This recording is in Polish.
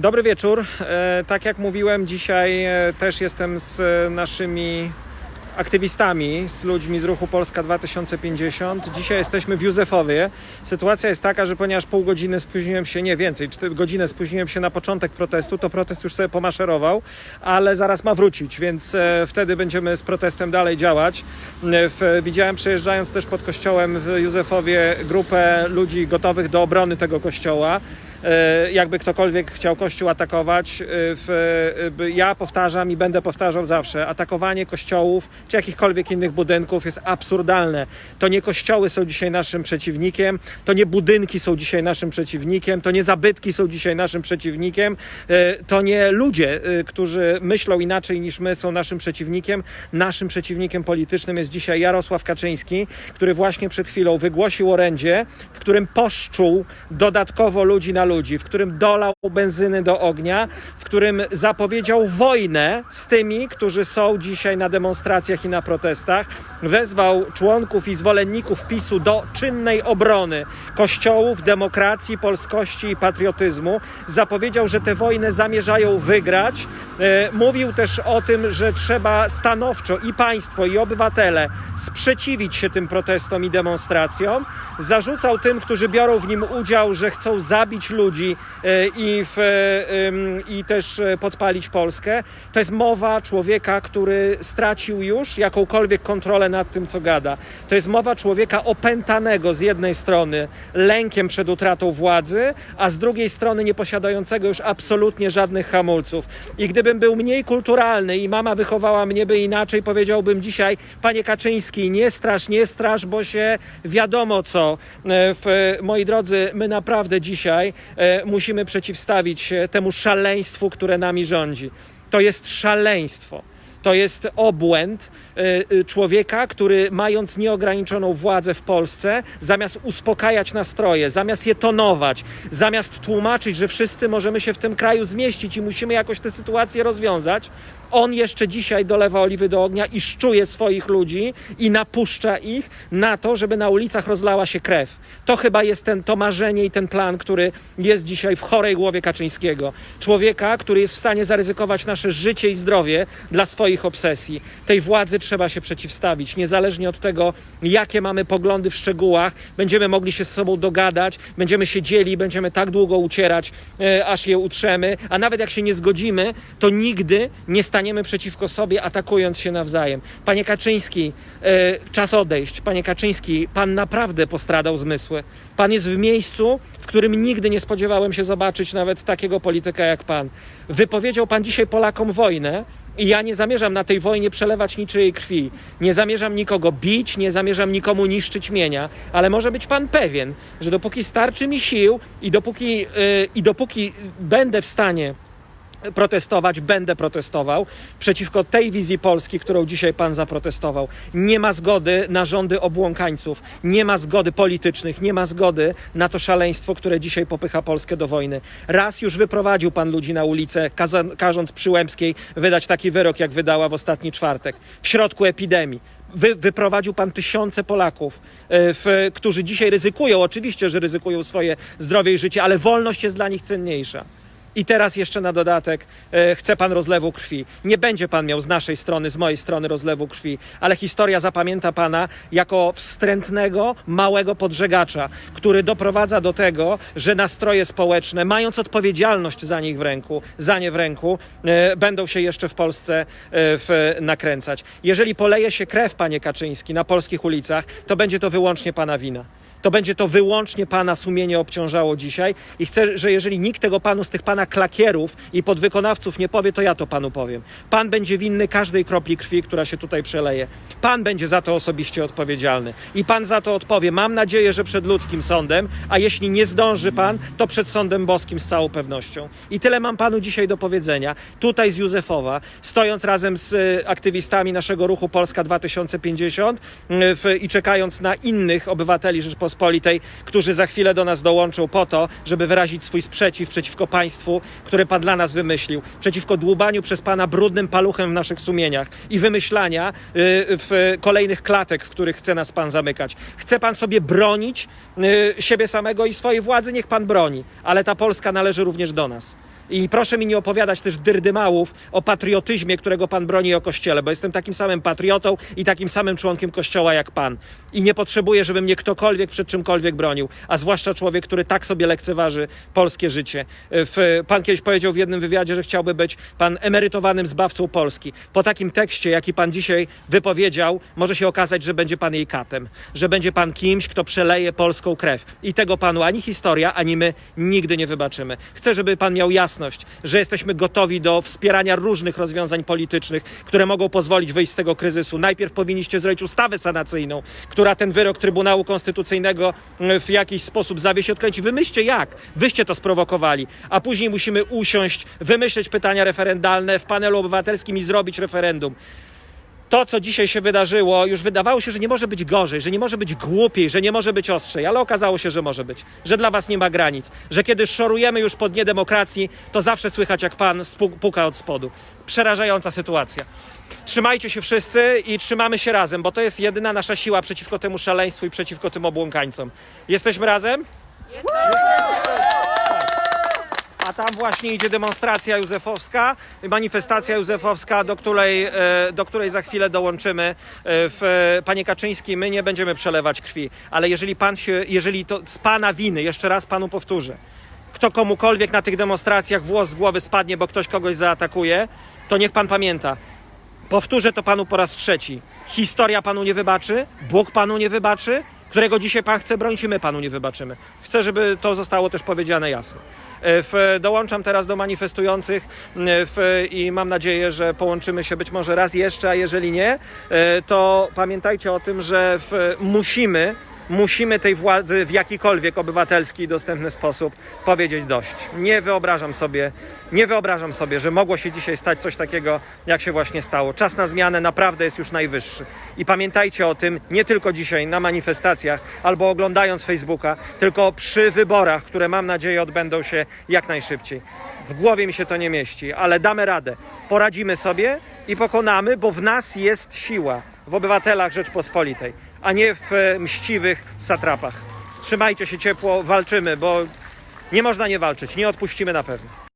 Dobry wieczór. E, tak jak mówiłem, dzisiaj e, też jestem z e, naszymi aktywistami, z ludźmi z ruchu Polska 2050. Dzisiaj jesteśmy w Józefowie. Sytuacja jest taka, że ponieważ pół godziny spóźniłem się, nie więcej, 4 godzinę spóźniłem się na początek protestu, to protest już sobie pomaszerował, ale zaraz ma wrócić, więc wtedy będziemy z protestem dalej działać. Widziałem przejeżdżając też pod kościołem w Józefowie grupę ludzi gotowych do obrony tego kościoła. E, jakby ktokolwiek chciał Kościół atakować, e, w, e, ja powtarzam i będę powtarzał zawsze, atakowanie kościołów czy jakichkolwiek innych budynków jest absurdalne. To nie kościoły są dzisiaj naszym przeciwnikiem, to nie budynki są dzisiaj naszym przeciwnikiem, to nie zabytki są dzisiaj naszym przeciwnikiem, to nie ludzie, którzy myślą inaczej niż my są naszym przeciwnikiem. Naszym przeciwnikiem politycznym jest dzisiaj Jarosław Kaczyński, który właśnie przed chwilą wygłosił orędzie, w którym poszczuł dodatkowo ludzi na ludzi, w którym dolał benzyny do ognia, w którym zapowiedział wojnę z tymi, którzy są dzisiaj na demonstracjach i na protestach. Wezwał członków i zwolenników PiSu do czynnej obrony kościołów, demokracji, polskości i patriotyzmu. Zapowiedział, że tę wojnę zamierzają wygrać. E, Mówił też o tym, że trzeba stanowczo i państwo, i obywatele sprzeciwić się tym protestom i demonstracjom. Zarzucał tym, którzy biorą w nim udział, że chcą zabić ludzi e, i, w, e, i też e, podpalić Polskę. To jest mowa człowieka, który stracił już jakąkolwiek kontrolę nad tym, co gada. To jest mowa człowieka opętanego z jednej strony lękiem przed utratą władzy, a z drugiej strony nieposiadającego już absolutnie żadnych hamulców. I gdybym był mniej kulturalny i mama wychowała mnie by inaczej, powiedziałbym dzisiaj, panie Kaczyński, nie strasz, nie strasz, bo się wiadomo co. W, moi drodzy, my naprawdę dzisiaj musimy przeciwstawić się temu szaleństwu, które nami rządzi. To jest szaleństwo. To jest obłęd e, e, człowieka, który mając nieograniczoną władzę w Polsce, zamiast uspokajać nastroje, zamiast je tonować, zamiast tłumaczyć, że wszyscy możemy się w tym kraju zmieścić i musimy jakoś tę sytuację rozwiązać, on jeszcze dzisiaj dolewa oliwy do ognia i szczuje swoich ludzi i napuszcza ich na to, żeby na ulicach rozlała się krew. To chyba jest ten, to marzenie i ten plan, który jest dzisiaj w chorej głowie Kaczyńskiego. Człowieka, który jest w stanie zaryzykować nasze życie i zdrowie dla swoich obsesji. Tej władzy trzeba się przeciwstawić, niezależnie od tego, jakie mamy poglądy w szczegółach. Będziemy mogli się z sobą dogadać, będziemy się dzieli, będziemy tak długo ucierać, e, aż je utrzemy, a nawet jak się nie zgodzimy, to nigdy nie staniemy przeciwko sobie, atakując się nawzajem. Panie Kaczyński, e, czas odejść. Panie Kaczyński, pan naprawdę postradał zmysły. Pan jest w miejscu, w którym nigdy nie spodziewałem się zobaczyć nawet takiego polityka jak pan. Wypowiedział pan dzisiaj Polakom wojnę. I ja nie zamierzam na tej wojnie przelewać niczyjej krwi. Nie zamierzam nikogo bić, nie zamierzam nikomu niszczyć mienia, ale może być pan pewien, że dopóki starczy mi sił i dopóki, yy, i dopóki będę w stanie protestować, będę protestował przeciwko tej wizji Polski, którą dzisiaj pan zaprotestował. Nie ma zgody na rządy obłąkańców, nie ma zgody politycznych, nie ma zgody na to szaleństwo, które dzisiaj popycha Polskę do wojny. Raz już wyprowadził pan ludzi na ulicę, kaza- każąc Przyłębskiej wydać taki wyrok, jak wydała w ostatni czwartek, w środku epidemii. Wy, wyprowadził pan tysiące Polaków, e, w, którzy dzisiaj ryzykują, oczywiście, że ryzykują swoje zdrowie i życie, ale wolność jest dla nich cenniejsza. I teraz jeszcze na dodatek e, chce pan rozlewu krwi. Nie będzie pan miał z naszej strony, z mojej strony rozlewu krwi, ale historia zapamięta pana jako wstrętnego, małego podżegacza, który doprowadza do tego, że nastroje społeczne, mając odpowiedzialność za nich w ręku, za nie w ręku, e, będą się jeszcze w Polsce e, w, nakręcać. Jeżeli poleje się krew, panie Kaczyński, na polskich ulicach, to będzie to wyłącznie pana wina to będzie to wyłącznie pana sumienie obciążało dzisiaj i chcę, że jeżeli nikt tego panu z tych pana klakierów i podwykonawców nie powie, to ja to panu powiem. Pan będzie winny każdej kropli krwi, która się tutaj przeleje. Pan będzie za to osobiście odpowiedzialny i pan za to odpowie. Mam nadzieję, że przed ludzkim sądem, a jeśli nie zdąży pan, to przed sądem boskim z całą pewnością. I tyle mam panu dzisiaj do powiedzenia. Tutaj z Józefowa, stojąc razem z e, aktywistami naszego ruchu Polska 2050 m, w, i czekając na innych obywateli Rzeczpospolitej, Rzeczpospolitej, którzy za chwilę do nas dołączą po to, żeby wyrazić swój sprzeciw przeciwko państwu, które pan dla nas wymyślił, przeciwko dłubaniu przez pana brudnym paluchem w naszych sumieniach i wymyślania y, w kolejnych klatek, w których chce nas pan zamykać. Chce pan sobie bronić y, siebie samego i swojej władzy, niech pan broni, ale ta Polska należy również do nas. I proszę mi nie opowiadać też dyrdymałów o patriotyzmie, którego pan broni o kościele, bo jestem takim samym patriotą i takim samym członkiem kościoła jak pan. I nie potrzebuję, żeby mnie ktokolwiek przed czymkolwiek bronił, a zwłaszcza człowiek, który tak sobie lekceważy polskie życie. Pan kiedyś powiedział w jednym wywiadzie, że chciałby być pan emerytowanym zbawcą Polski. Po takim tekście, jaki pan dzisiaj wypowiedział, może się okazać, że będzie pan jej katem, że będzie pan kimś, kto przeleje polską krew. I tego panu ani historia, ani my nigdy nie wybaczymy. Chcę, żeby pan miał jasność, że jesteśmy gotowi do wspierania różnych rozwiązań politycznych, które mogą pozwolić wyjść z tego kryzysu. Najpierw powinniście zrobić ustawę sanacyjną, która ten wyrok Trybunału Konstytucyjnego mm, w jakiś sposób zawiesi, odkręci. Wymyślcie jak. Wyście to sprowokowali. A później musimy usiąść, wymyśleć pytania referendalne w panelu obywatelskim i zrobić referendum to, co dzisiaj się wydarzyło, już wydawało się, że nie może być gorzej, że nie może być głupiej, że nie może być ostrzej, ale okazało się, że może być, że dla was nie ma granic, że kiedy szorujemy już po dnie demokracji, to zawsze słychać, jak pan puka od spodu. Przerażająca sytuacja. Trzymajcie się wszyscy i trzymamy się razem, bo to jest jedyna nasza siła przeciwko temu szaleństwu i przeciwko tym obłąkańcom. Jesteśmy razem? A tam właśnie idzie demonstracja józefowska, manifestacja józefowska, do której, e, do której za chwilę dołączymy. E, W, panie Kaczyński, my nie będziemy przelewać krwi, ale jeżeli pan się, jeżeli to z pana winy, jeszcze raz panu powtórzę, kto komukolwiek na tych demonstracjach włos z głowy spadnie, bo ktoś kogoś zaatakuje, to niech pan pamięta. Powtórzę to panu po raz trzeci. Historia panu nie wybaczy, Bóg panu nie wybaczy, którego dzisiaj pan chce bronić i my panu nie wybaczymy. Chcę, żeby to zostało też powiedziane jasno. E, W, dołączam teraz do manifestujących e, w, i mam nadzieję, że połączymy się być może raz jeszcze, a jeżeli nie, e, to pamiętajcie o tym, że w, musimy musimy tej władzy w jakikolwiek obywatelski i dostępny sposób powiedzieć dość. Nie wyobrażam sobie, nie wyobrażam sobie, że mogło się dzisiaj stać coś takiego, jak się właśnie stało. Czas na zmianę naprawdę jest już najwyższy. I pamiętajcie o tym nie tylko dzisiaj na manifestacjach albo oglądając Facebooka, tylko przy wyborach, które mam nadzieję odbędą się jak najszybciej. W głowie mi się to nie mieści, ale damy radę. Poradzimy sobie i pokonamy, bo w nas jest siła, w obywatelach Rzeczpospolitej, a nie w e, mściwych satrapach. Trzymajcie się ciepło, walczymy, bo nie można nie walczyć, nie odpuścimy na pewno.